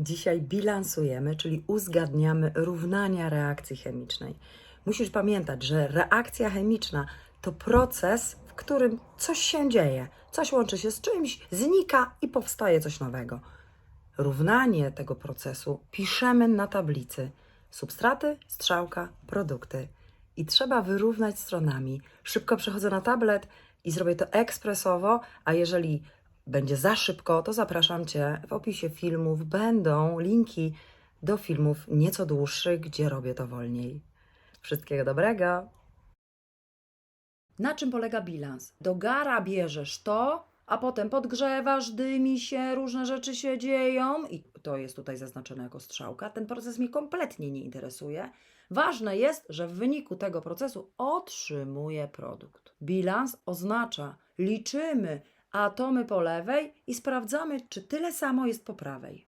Dzisiaj bilansujemy, czyli uzgadniamy równania reakcji chemicznej. Musisz pamiętać, że reakcja chemiczna to proces, w którym coś się dzieje, coś łączy się z czymś, znika i powstaje coś nowego. Równanie tego procesu piszemy na tablicy substraty, strzałka, produkty. I trzeba wyrównać stronami. Szybko przechodzę na tablet i zrobię to ekspresowo, a jeżeli będzie za szybko, to zapraszam Cię. W opisie filmów będą linki do filmów nieco dłuższych, gdzie robię to wolniej. Wszystkiego dobrego! Na czym polega bilans? Do gara bierzesz to, a potem podgrzewasz, dymi się, różne rzeczy się dzieją i to jest tutaj zaznaczone jako strzałka. Ten proces mnie kompletnie nie interesuje. Ważne jest, że w wyniku tego procesu otrzymuję produkt. Bilans oznacza, liczymy atomy po lewej i sprawdzamy, czy tyle samo jest po prawej.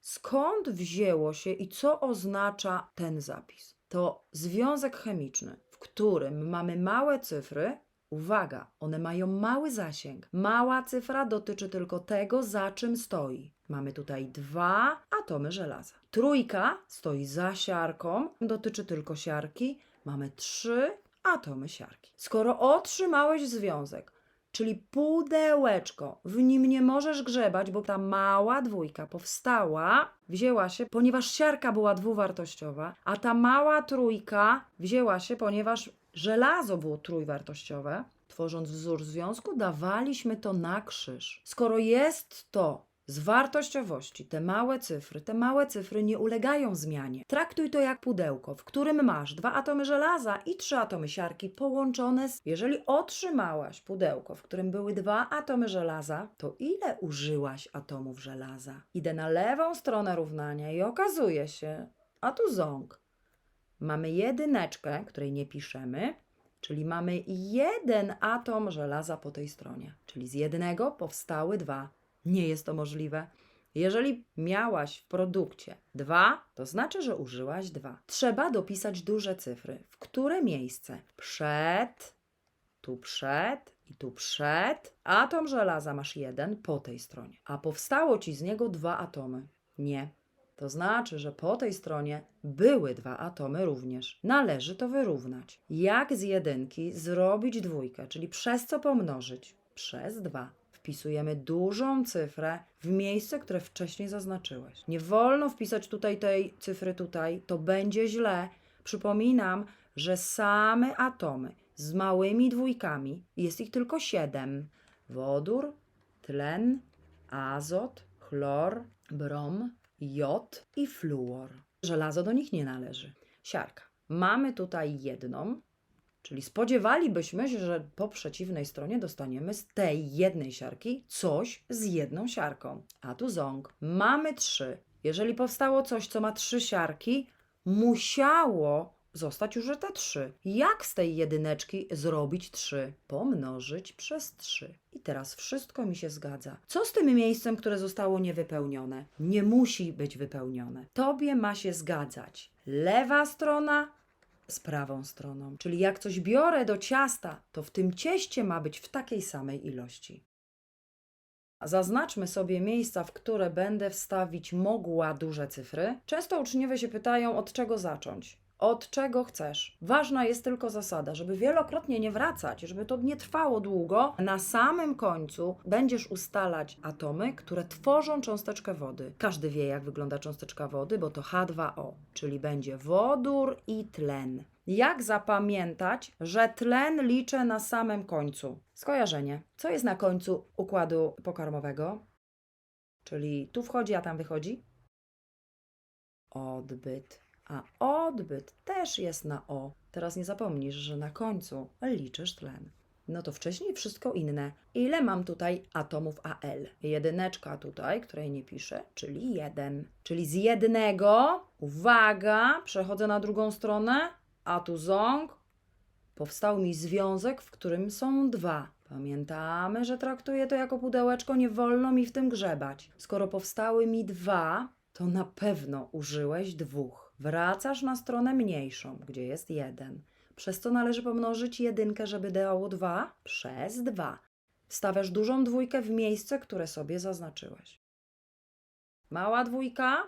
Skąd wzięło się i co oznacza ten zapis? To związek chemiczny, w którym mamy małe cyfry. Uwaga, one mają mały zasięg. Mała cyfra dotyczy tylko tego, za czym stoi. Mamy tutaj dwa atomy żelaza. Trójka stoi za siarką, dotyczy tylko siarki. Mamy trzy atomy siarki. Skoro otrzymałeś związek, czyli pudełeczko, w nim nie możesz grzebać, bo ta mała dwójka powstała, wzięła się, ponieważ siarka była dwuwartościowa, a ta mała trójka wzięła się, ponieważ żelazo było trójwartościowe. Tworząc wzór związku, dawaliśmy to na krzyż. Skoro jest to z wartościowości, te małe cyfry, te małe cyfry nie ulegają zmianie. Traktuj to jak pudełko, w którym masz dwa atomy żelaza i trzy atomy siarki połączone z... Jeżeli otrzymałaś pudełko, w którym były dwa atomy żelaza, to ile użyłaś atomów żelaza? Idę na lewą stronę równania i okazuje się, a tu ząg. Mamy jedyneczkę, której nie piszemy, czyli mamy jeden atom żelaza po tej stronie. Czyli z jednego powstały dwa. Nie jest to możliwe. Jeżeli miałaś w produkcie dwa, to znaczy, że użyłaś dwa. Trzeba dopisać duże cyfry. W które miejsce? Przed, tu przed i tu przed. Atom żelaza masz jeden po tej stronie, a powstało ci z niego dwa atomy. Nie. To znaczy, że po tej stronie były dwa atomy również. Należy to wyrównać. Jak z jedynki zrobić dwójkę, czyli przez co pomnożyć? Przez dwa wpisujemy dużą cyfrę w miejsce, które wcześniej zaznaczyłeś. Nie wolno wpisać tutaj tej cyfry tutaj, to będzie źle. Przypominam, że same atomy z małymi dwójkami, jest ich tylko siedem. Wodór, tlen, azot, chlor, brom, jod i fluor. Żelazo do nich nie należy. Siarka. Mamy tutaj jedną, Czyli spodziewalibyśmy się, że po przeciwnej stronie dostaniemy z tej jednej siarki coś z jedną siarką. A tu ząg. Mamy trzy. Jeżeli powstało coś, co ma trzy siarki, musiało zostać użyte trzy. Jak z tej jedyneczki zrobić trzy? Pomnożyć przez trzy. I teraz wszystko mi się zgadza. Co z tym miejscem, które zostało niewypełnione? Nie musi być wypełnione. Tobie ma się zgadzać. Lewa strona z prawą stroną. Czyli jak coś biorę do ciasta, to w tym cieście ma być w takiej samej ilości. Zaznaczmy sobie miejsca, w które będę wstawić mogła duże cyfry. Często uczniowie się pytają, od czego zacząć. Od czego chcesz? Ważna jest tylko zasada, żeby wielokrotnie nie wracać, żeby to nie trwało długo. Na samym końcu będziesz ustalać atomy, które tworzą cząsteczkę wody. Każdy wie, jak wygląda cząsteczka wody, bo to H2O, czyli będzie wodór i tlen. Jak zapamiętać, że tlen liczę na samym końcu? Skojarzenie. Co jest na końcu układu pokarmowego? Czyli tu wchodzi, a tam wychodzi? Odbyt a odbyt też jest na O. Teraz nie zapomnisz, że na końcu liczysz tlen. No to wcześniej wszystko inne. Ile mam tutaj atomów Al? Jedyneczka tutaj, której nie piszę, czyli jeden. Czyli z jednego, uwaga, przechodzę na drugą stronę, a tu ząg, powstał mi związek, w którym są dwa. Pamiętamy, że traktuję to jako pudełeczko, nie wolno mi w tym grzebać. Skoro powstały mi dwa, to na pewno użyłeś dwóch. Wracasz na stronę mniejszą, gdzie jest 1. Przez co należy pomnożyć jedynkę, żeby dało 2 przez 2. Stawiasz dużą dwójkę w miejsce, które sobie zaznaczyłeś. Mała dwójka,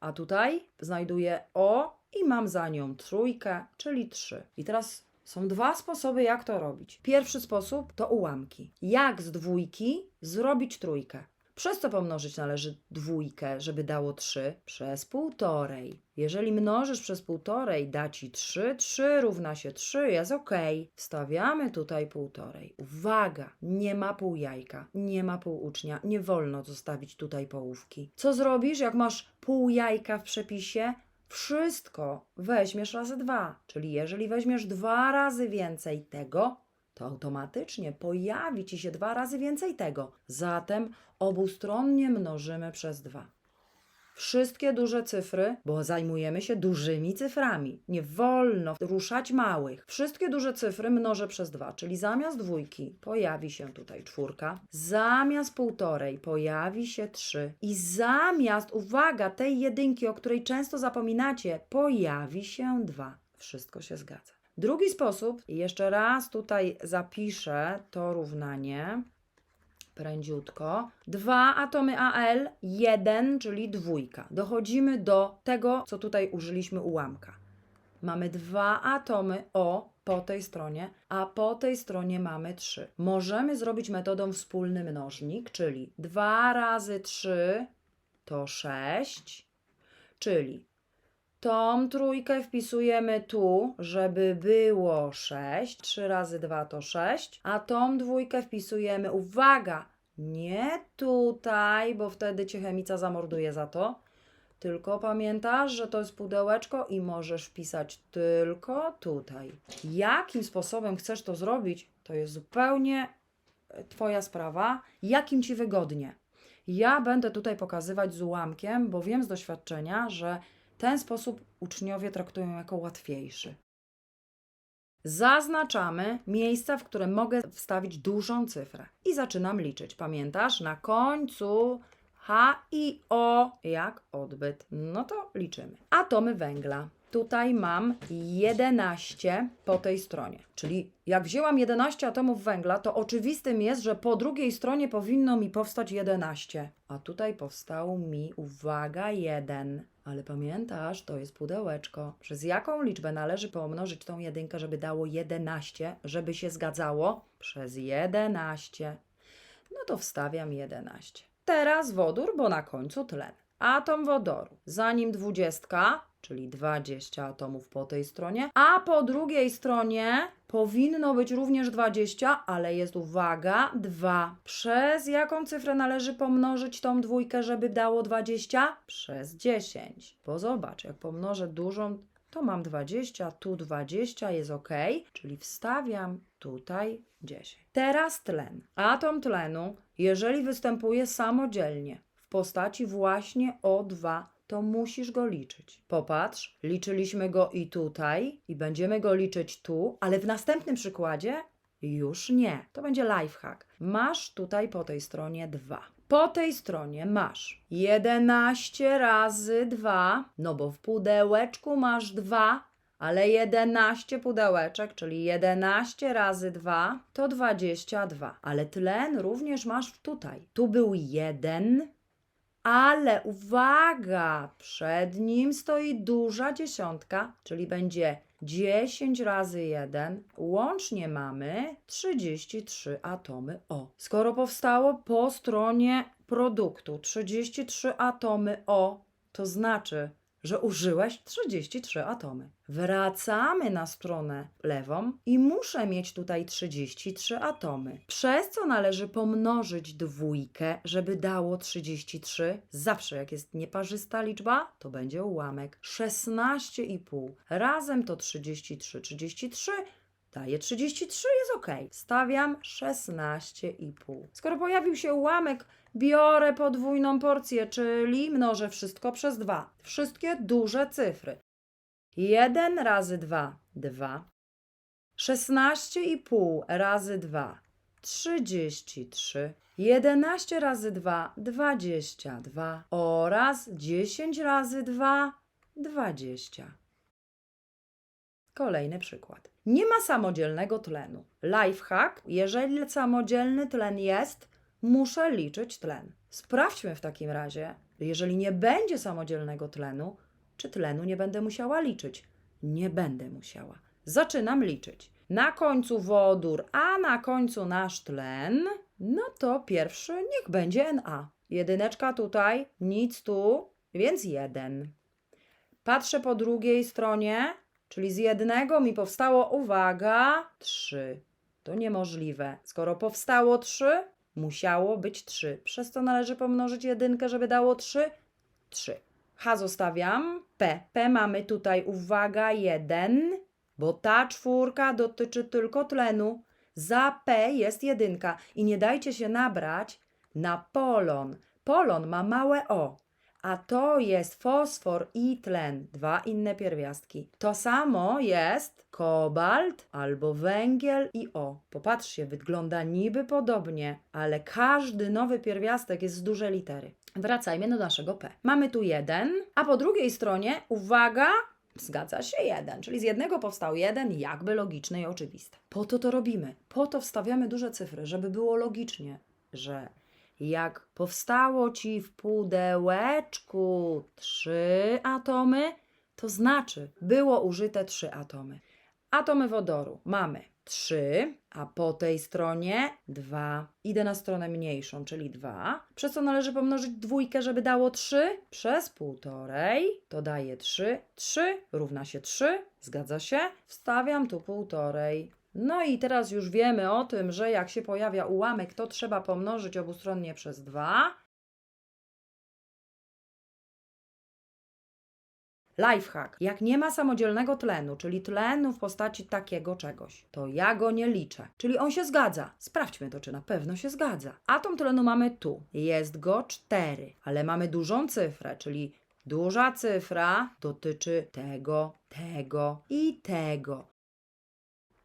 a tutaj znajduję O i mam za nią trójkę, czyli 3. I teraz są dwa sposoby, jak to robić. Pierwszy sposób to ułamki. Jak z dwójki zrobić trójkę? Przez co pomnożyć należy dwójkę, żeby dało 3? Przez półtorej. Jeżeli mnożysz przez półtorej, da ci 3, 3 równa się 3, jest ok. Wstawiamy tutaj półtorej. Uwaga, nie ma pół jajka, nie ma pół ucznia, nie wolno zostawić tutaj połówki. Co zrobisz, jak masz pół jajka w przepisie? Wszystko weźmiesz razy dwa. Czyli jeżeli weźmiesz dwa razy więcej tego, to automatycznie pojawi ci się dwa razy więcej tego. Zatem obustronnie mnożymy przez dwa. Wszystkie duże cyfry, bo zajmujemy się dużymi cyframi. Nie wolno ruszać małych. Wszystkie duże cyfry mnożę przez dwa, czyli zamiast dwójki pojawi się tutaj czwórka, zamiast półtorej pojawi się trzy i zamiast, uwaga, tej jedynki, o której często zapominacie, pojawi się dwa. Wszystko się zgadza. Drugi sposób, jeszcze raz tutaj zapiszę to równanie prędziutko. Dwa atomy Al, jeden, czyli dwójka. Dochodzimy do tego, co tutaj użyliśmy ułamka. Mamy dwa atomy O po tej stronie, a po tej stronie mamy trzy. Możemy zrobić metodą wspólny mnożnik, czyli 2 razy 3 to 6, czyli tą trójkę wpisujemy tu, żeby było 6. 3 razy 2 to 6. A tą dwójkę wpisujemy, uwaga, nie tutaj, bo wtedy cię chemica zamorduje za to. Tylko pamiętasz, że to jest pudełeczko i możesz wpisać tylko tutaj. Jakim sposobem chcesz to zrobić, to jest zupełnie e, Twoja sprawa. Jakim ci wygodnie. Ja będę tutaj pokazywać z ułamkiem, bo wiem z doświadczenia, że ten sposób uczniowie traktują jako łatwiejszy. Zaznaczamy miejsca, w które mogę wstawić dużą cyfrę. I zaczynam liczyć. Pamiętasz? Na końcu H i O jak odbyt. No to liczymy. Atomy węgla. Tutaj mam 11 po tej stronie. Czyli jak wzięłam 11 atomów węgla, to oczywistym jest, że po drugiej stronie powinno mi powstać 11. A tutaj powstał mi, uwaga, 1. Ale pamiętasz, to jest pudełeczko. Przez jaką liczbę należy pomnożyć tą jedynkę, żeby dało 11, żeby się zgadzało? Przez 11. No to wstawiam 11. Teraz wodór, bo na końcu tlen. Atom wodoru. Zanim dwudziestka, czyli 20 atomów po tej stronie, a po drugiej stronie powinno być również 20, ale jest uwaga, 2. Przez jaką cyfrę należy pomnożyć tą dwójkę, żeby dało 20? Przez 10. Bo zobacz, jak pomnożę dużą, to mam 20, tu 20 jest ok, czyli wstawiam tutaj 10. Teraz tlen. Atom tlenu, jeżeli występuje samodzielnie w postaci właśnie O2, to musisz go liczyć. Popatrz, liczyliśmy go i tutaj, i będziemy go liczyć tu, ale w następnym przykładzie już nie. To będzie lifehack. Masz tutaj po tej stronie 2. Po tej stronie masz 11 razy 2, no bo w pudełeczku masz 2, ale 11 pudełeczek, czyli 11 razy 2 to 22. Ale tlen również masz tutaj. Tu był 1, ale uwaga, przed nim stoi duża dziesiątka, czyli będzie 10 razy 1. Łącznie mamy 33 atomy O. Skoro powstało po stronie produktu 33 atomy O, to znaczy, że użyłeś 33 atomy. Wracamy na stronę lewą i muszę mieć tutaj 33 atomy. Przez co należy pomnożyć dwójkę, żeby dało 33. Zawsze jak jest nieparzysta liczba, to będzie ułamek. 16,5. Razem to 33. 33 daje 33, jest ok. Stawiam 16,5. Skoro pojawił się ułamek, biorę podwójną porcję, czyli mnożę wszystko przez 2. Wszystkie duże cyfry. 1 razy 2, 2. 16,5 razy 2, 33. 11 razy 2, 22. Oraz 10 razy 2, 20. Kolejny przykład. Nie ma samodzielnego tlenu. Lifehack, jeżeli samodzielny tlen jest, muszę liczyć tlen. Sprawdźmy w takim razie, jeżeli nie będzie samodzielnego tlenu, czy tlenu nie będę musiała liczyć. Nie będę musiała. Zaczynam liczyć. Na końcu wodór, a na końcu nasz tlen, no to pierwszy niech będzie Na. Jedyneczka tutaj, nic tu, więc jeden. Patrzę po drugiej stronie, czyli z jednego mi powstało, uwaga, trzy. To niemożliwe. Skoro powstało trzy, musiało być trzy. Przez to należy pomnożyć jedynkę, żeby dało trzy. Trzy. H zostawiam. P. P mamy tutaj, uwaga, jeden, bo ta czwórka dotyczy tylko tlenu. Za P jest jedynka i nie dajcie się nabrać na polon. Polon ma małe o, a to jest fosfor i tlen, dwa inne pierwiastki. To samo jest kobalt albo węgiel i o. Popatrzcie, wygląda niby podobnie, ale każdy nowy pierwiastek jest z dużej litery. Wracajmy do naszego P. Mamy tu jeden, a po drugiej stronie, uwaga, Zgadza się jeden, czyli z jednego powstał jeden, jakby logiczne i oczywiste. Po to to robimy. Po to wstawiamy duże cyfry, żeby było logicznie, że jak powstało ci w pudełeczku trzy atomy, to znaczy było użyte trzy atomy. Atomy wodoru mamy trzy, a po tej stronie dwa. Idę na stronę mniejszą, czyli dwa. Przez co należy pomnożyć dwójkę, żeby dało trzy. Przez półtorej to daje trzy. Trzy równa się trzy. Zgadza się? Wstawiam tu półtorej. No i teraz już wiemy o tym, że jak się pojawia ułamek, to trzeba pomnożyć obustronnie przez dwa. Lifehack. Jak nie ma samodzielnego tlenu, czyli tlenu w postaci takiego czegoś, to ja go nie liczę. Czyli on się zgadza. Sprawdźmy to, czy na pewno się zgadza. Atom tlenu mamy tu. Jest go 4, ale mamy dużą cyfrę, czyli duża cyfra dotyczy tego, tego i tego.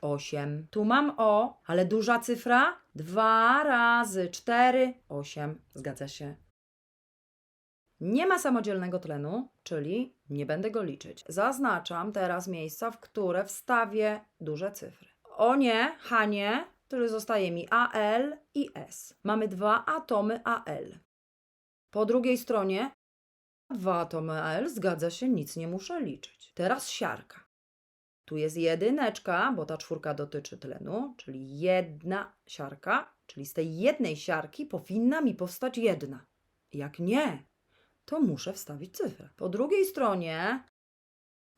8. Tu mam O, ale duża cyfra? 2 razy 4, 8. Zgadza się. Nie ma samodzielnego tlenu, czyli nie będę go liczyć. Zaznaczam teraz miejsca, w które wstawię duże cyfry. O nie, H nie, który zostaje mi Al i S. Mamy dwa atomy Al. Po drugiej stronie dwa atomy Al, zgadza się, nic nie muszę liczyć. Teraz siarka. Tu jest jedyneczka, bo ta czwórka dotyczy tlenu, czyli jedna siarka, czyli z tej jednej siarki powinna mi powstać jedna. Jak nie, to muszę wstawić cyfrę. Po drugiej stronie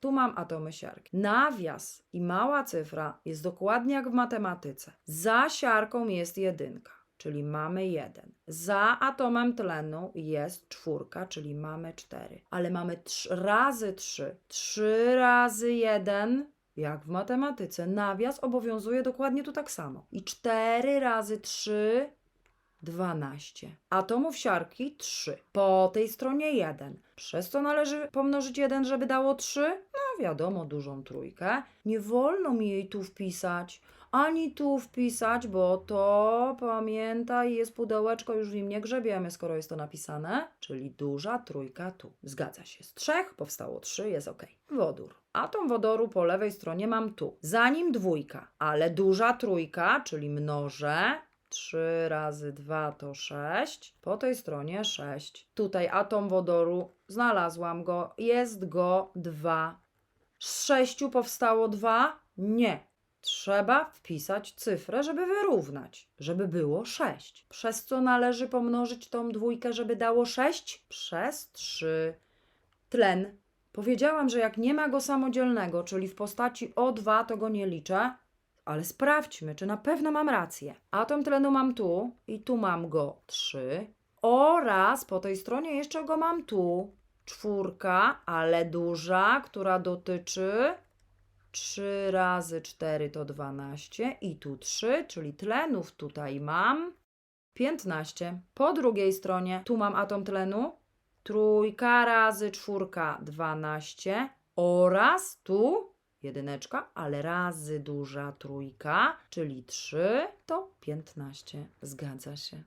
tu mam atomy siarki. Nawias i mała cyfra jest dokładnie jak w matematyce. Za siarką jest jedynka, czyli mamy jeden. Za atomem tlenu jest czwórka, czyli mamy cztery. Ale mamy trz razy trzy. Trzy razy jeden, jak w matematyce. Nawias obowiązuje dokładnie tu tak samo. I cztery razy trzy 12. Atomów siarki 3. Po tej stronie 1. Przez co należy pomnożyć 1, żeby dało 3? No wiadomo, dużą trójkę. Nie wolno mi jej tu wpisać, ani tu wpisać, bo to pamiętaj, jest pudełeczko, już w nim nie grzebiemy, skoro jest to napisane. Czyli duża trójka tu. Zgadza się. Z trzech powstało 3, jest ok. Wodór. Atom wodoru po lewej stronie mam tu. Za nim dwójka, ale duża trójka, czyli mnożę, 3 razy 2 to 6. Po tej stronie 6. Tutaj atom wodoru, znalazłam go, jest go 2. Z 6 powstało 2? Nie. Trzeba wpisać cyfrę, żeby wyrównać, żeby było 6. Przez co należy pomnożyć tą dwójkę, żeby dało 6? Przez 3. Tlen. Powiedziałam, że jak nie ma go samodzielnego, czyli w postaci O2, to go nie liczę, ale sprawdźmy, czy na pewno mam rację. Atom tlenu mam tu i tu mam go 3 oraz po tej stronie jeszcze go mam tu. Czwórka, ale duża, która dotyczy 3 razy 4 to 12 i tu 3, czyli tlenów tutaj mam 15. Po drugiej stronie tu mam atom tlenu. Trójka razy czwórka 12 oraz tu jedyneczka, ale razy duża trójka, czyli 3 to 15. Zgadza się.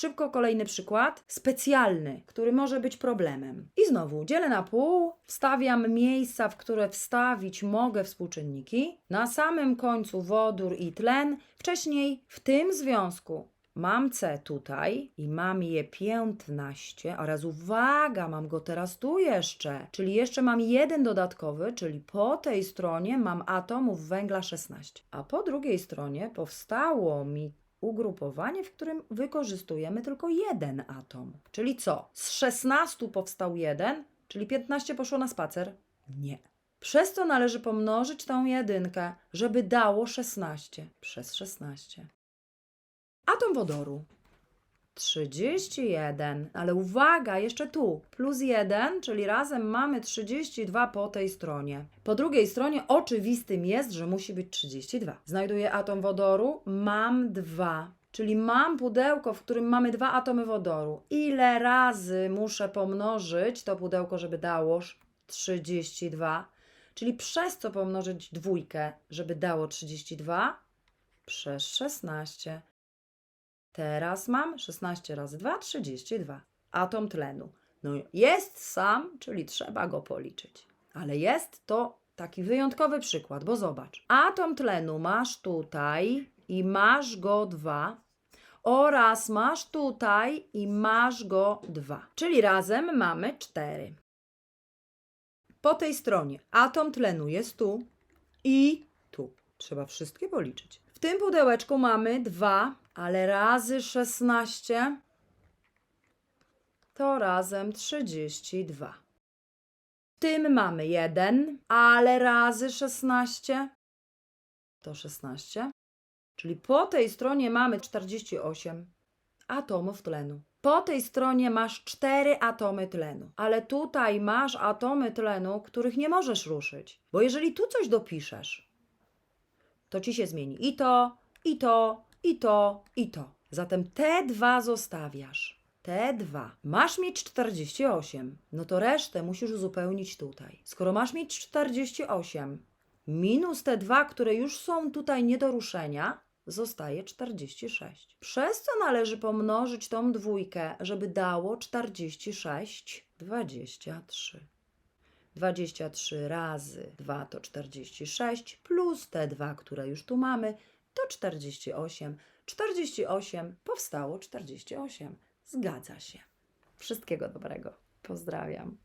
Szybko kolejny przykład, specjalny, który może być problemem. I znowu dzielę na pół, wstawiam miejsca, w które wstawić mogę współczynniki. Na samym końcu wodór i tlen. Wcześniej w tym związku mam C tutaj i mam je 15, oraz uwaga, mam go teraz tu jeszcze, czyli jeszcze mam jeden dodatkowy, czyli po tej stronie mam atomów węgla 16, a po drugiej stronie powstało mi ugrupowanie, w którym wykorzystujemy tylko jeden atom. Czyli co? Z 16 powstał jeden, czyli 15 poszło na spacer? Nie. Przez to należy pomnożyć tą jedynkę, żeby dało 16 przez 16. Atom wodoru. 31, ale uwaga, jeszcze tu, plus 1, czyli razem mamy 32 po tej stronie. Po drugiej stronie oczywistym jest, że musi być 32. Znajduję atom wodoru, mam 2, czyli mam pudełko, w którym mamy dwa atomy wodoru. Ile razy muszę pomnożyć to pudełko, żeby dało 32? Czyli przez co pomnożyć dwójkę, żeby dało 32? Przez 16. Teraz mam 16 razy 2, 32. Atom tlenu. No jest sam, czyli trzeba go policzyć. Ale jest to taki wyjątkowy przykład, bo zobacz. Atom tlenu masz tutaj i masz go 2 oraz masz tutaj i masz go 2. Czyli razem mamy 4. Po tej stronie atom tlenu jest tu i tu. Trzeba wszystkie policzyć. W tym pudełeczku mamy 2, ale razy 16 to razem 32. W tym mamy 1, ale razy 16 to 16. Czyli po tej stronie mamy 48 atomów tlenu. Po tej stronie masz 4 atomy tlenu, ale tutaj masz atomy tlenu, których nie możesz ruszyć. Bo jeżeli tu coś dopiszesz, to ci się zmieni i to, i to, i to, i to. Zatem te dwa zostawiasz. Te dwa. Masz mieć 48, no to resztę musisz uzupełnić tutaj. Skoro masz mieć 48, minus te dwa, które już są tutaj nie do ruszenia, zostaje 46. Przez co należy pomnożyć tą dwójkę, żeby dało 46, 23. 23 razy 2 to 46, plus te dwa, które już tu mamy, to 48. 48 powstało 48. Zgadza się. Wszystkiego dobrego. Pozdrawiam.